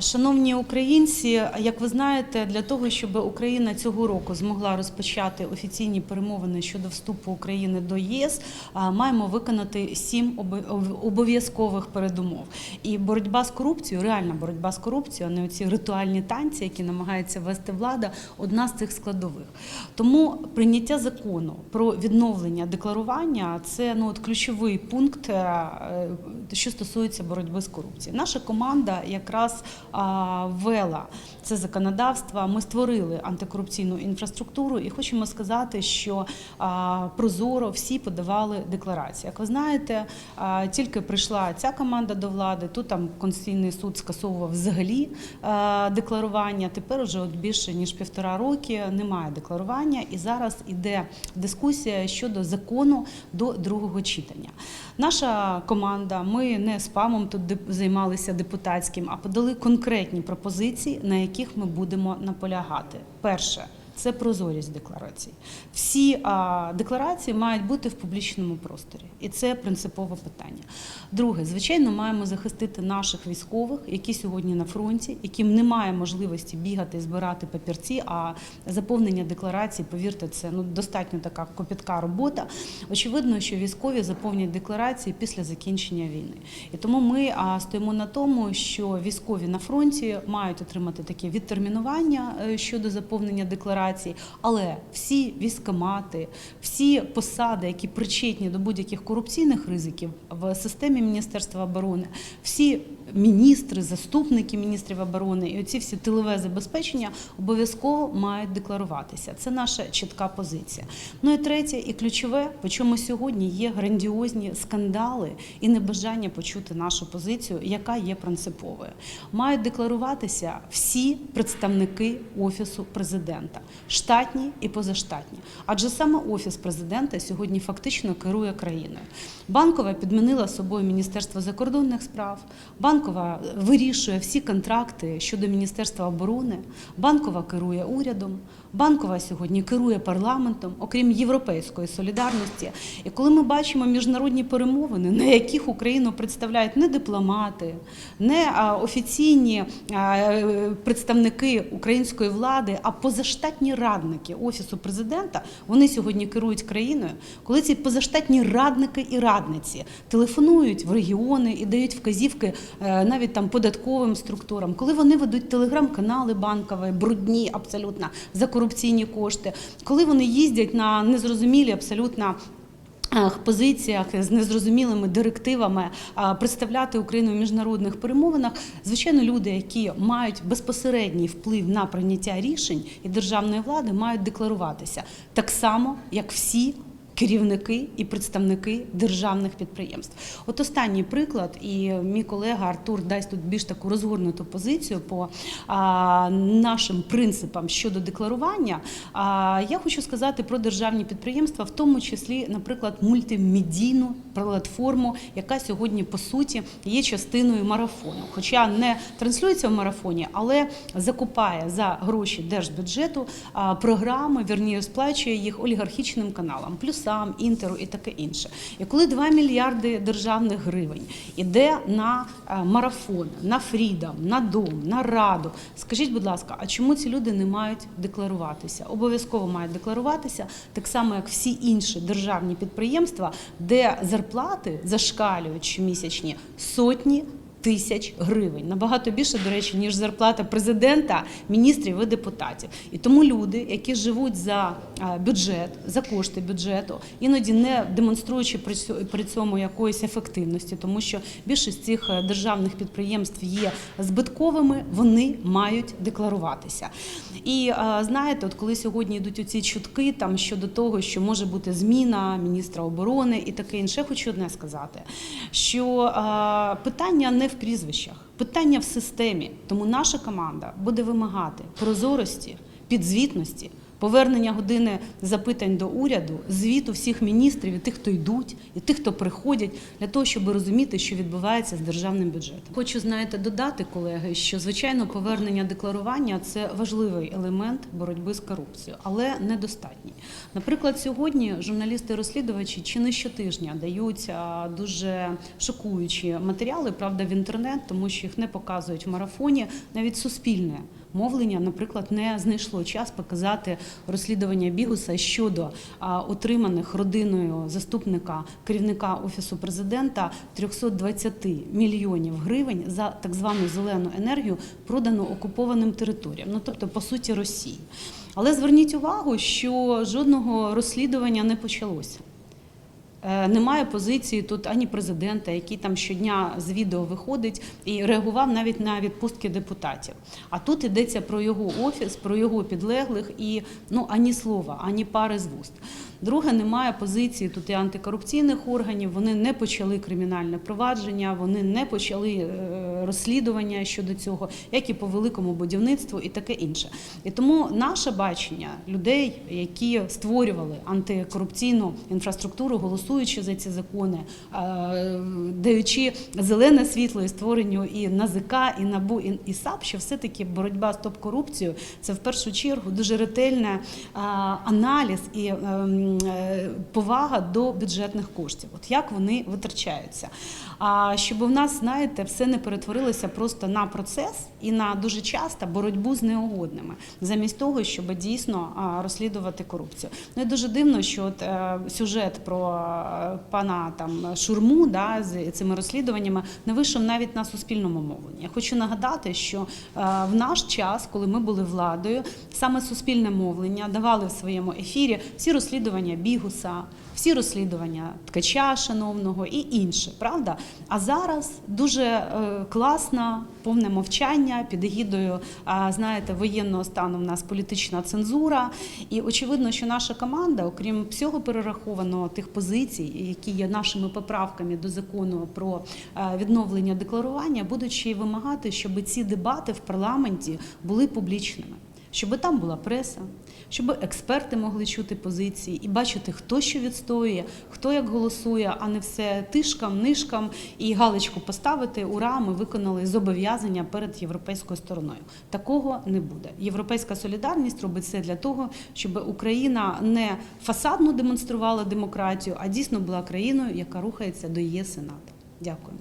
Шановні українці, як ви знаєте, для того, щоб Україна цього року змогла розпочати офіційні перемовини щодо вступу України до ЄС, маємо виконати сім обов'язкових передумов. І боротьба з корупцією, реальна боротьба з корупцією, а не ці ритуальні танці, які намагається вести влада, одна з цих складових. Тому прийняття закону про відновлення декларування це ну от ключовий пункт, е, е, що стосується боротьби з корупцією. Наша команда якраз ввела це законодавство. Ми створили антикорупційну інфраструктуру і хочемо сказати, що прозоро всі подавали декларації. Як ви знаєте, тільки прийшла ця команда до влади. Тут там Конституційний суд скасовував взагалі декларування. Тепер уже от більше ніж півтора роки немає декларування, і зараз іде дискусія щодо закону до другого читання. Наша команда, ми не спамом тут займалися депутатським, а подали конкретні пропозиції, на яких ми будемо наполягати. Перше. Це прозорість декларацій. Всі а, декларації мають бути в публічному просторі, і це принципове питання. Друге, звичайно, маємо захистити наших військових, які сьогодні на фронті, яким немає можливості бігати і збирати папірці. А заповнення декларацій, повірте, це ну достатньо така копітка робота. Очевидно, що військові заповнять декларації після закінчення війни. І тому ми стоїмо на тому, що військові на фронті мають отримати таке відтермінування е, щодо заповнення декларацій, але всі військомати, всі посади, які причетні до будь-яких корупційних ризиків в системі Міністерства оборони, всі міністри, заступники міністрів оборони і оці всі тилове забезпечення обов'язково мають декларуватися. Це наша чітка позиція. Ну і третє, і ключове, по чому сьогодні є грандіозні скандали і небажання почути нашу позицію, яка є принциповою. Мають декларуватися всі представники офісу президента, штатні і позаштатні. Адже саме офіс президента сьогодні фактично керує країною. Банкова підмінила собою Міністерство закордонних справ. Банкова вирішує всі контракти щодо Міністерства оборони. Банкова керує урядом. Банкова сьогодні керує парламентом, окрім європейської солідарності. І коли ми бачимо міжнародні перемовини, на яких Україну представляють не дипломати, не офіційні представники української влади, а позаштатні радники офісу президента, вони сьогодні керують країною. Коли ці позаштатні радники і радниці телефонують в регіони і дають вказівки е, навіть там податковим структурам, коли вони ведуть телеграм-канали банкові, брудні абсолютно за корупційні кошти, коли вони їздять на незрозумілі абсолютно. е, Позиціях з незрозумілими директивами а, представляти Україну в міжнародних перемовинах, звичайно, люди, які мають безпосередній вплив на прийняття рішень і державної влади, мають декларуватися так само, як всі керівники і представники державних підприємств. От останній приклад, і мій колега Артур дасть тут більш таку розгорнуту позицію по нашим принципам щодо декларування. А, я хочу сказати про державні підприємства, в тому числі, наприклад, мультимедійну платформу, яка сьогодні по суті є частиною марафону. Хоча не транслюється в марафоні, але закупає за гроші держбюджету програми, вірніше сплачує їх олігархічним каналам, плюсам, інтеру і таке інше. І коли 2 мільярди державних гривень іде на е, марафон, на фрідом, на дом, на раду, скажіть, будь ласка, а чому ці люди не мають декларуватися? Обов'язково мають декларуватися, так само як всі інші державні підприємства, де зарплати зашкалюють щомісячні сотні тисяч гривень. Набагато більше, до речі, ніж зарплата президента, міністрів і депутатів. І тому люди, які живуть за бюджет, за кошти бюджету, іноді не демонструючи при цьому якоїсь ефективності, тому що більшість цих е, державних підприємств є збитковими, вони мають декларуватися. І знаєте, от коли сьогодні йдуть оці чутки там щодо того, що може бути зміна міністра оборони і таке інше, хочу одне сказати, що питання не в прізвищах, питання в системі. Тому наша команда буде вимагати прозорості, підзвітності. Повернення години запитань до уряду, звіту всіх міністрів і тих, хто йдуть, і тих, хто приходять, для того, щоб розуміти, що відбувається з державним бюджетом. Хочу знаєте додати, колеги, що звичайно повернення декларування це важливий елемент боротьби з корупцією, але недостатній. Наприклад, сьогодні журналісти-розслідувачі чи не щотижня дають дуже шокуючі матеріали, правда, в інтернет, тому що їх не показують в марафоні, навіть суспільне. Мовлення, наприклад, не знайшло час показати розслідування Бігуса щодо отриманих родиною заступника керівника офісу президента 320 мільйонів гривень за так звану зелену енергію, продану окупованим територіям, ну тобто по суті Росії. Але зверніть увагу, що жодного розслідування не почалося. Е, Немає позиції тут ані президента, який там щодня з відео виходить і реагував навіть на відпустки депутатів. А тут йдеться про його офіс, про його підлеглих і ну ані слова, ані пари з вуст. Друге, немає позиції тут і антикорупційних органів. Вони не почали кримінальне провадження, вони не почали е, розслідування щодо цього, як і по великому будівництву, і таке інше. І тому наше бачення людей, які створювали антикорупційну інфраструктуру, голосуючи за ці закони, е, даючи зелене світло і створенню і НАЗК, і НАБУ, і, САП, що все-таки боротьба з топ-корупцією це в першу чергу дуже ретельний аналіз і ем, е, повага до бюджетних коштів. От як вони витрачаються. А щоб у нас, знаєте, все не перетворилося просто на процес і на дуже часто боротьбу з неугодними, замість того, щоб дійсно розслідувати корупцію. Ну і дуже дивно, що от е, сюжет про е, пана там Шурму да, з цими розслідуваннями не вийшов навіть на суспільному мовленні. Я хочу нагадати, що е, в наш час, коли ми були владою, саме суспільне мовлення давали в своєму ефірі всі розслідування Бігуса, всі розслідування ткача шановного і інше, правда? А зараз дуже е, класно, повне мовчання під егідою, знаєте, воєнного стану в нас політична цензура. І очевидно, що наша команда, окрім всього перерахованого тих позицій, які є нашими поправками до закону про е, відновлення декларування, й вимагати, щоб ці дебати в парламенті були публічними. Щоб там була преса, щоб експерти могли чути позиції і бачити, хто що відстоює, хто як голосує, а не все тишкам, нишкам і галочку поставити. Ура, ми виконали зобов'язання перед європейською стороною. Такого не буде. Європейська солідарність робить все для того, щоб Україна не фасадно демонструвала демократію, а дійсно була країною, яка рухається до ЄС і НАТО. Дякую.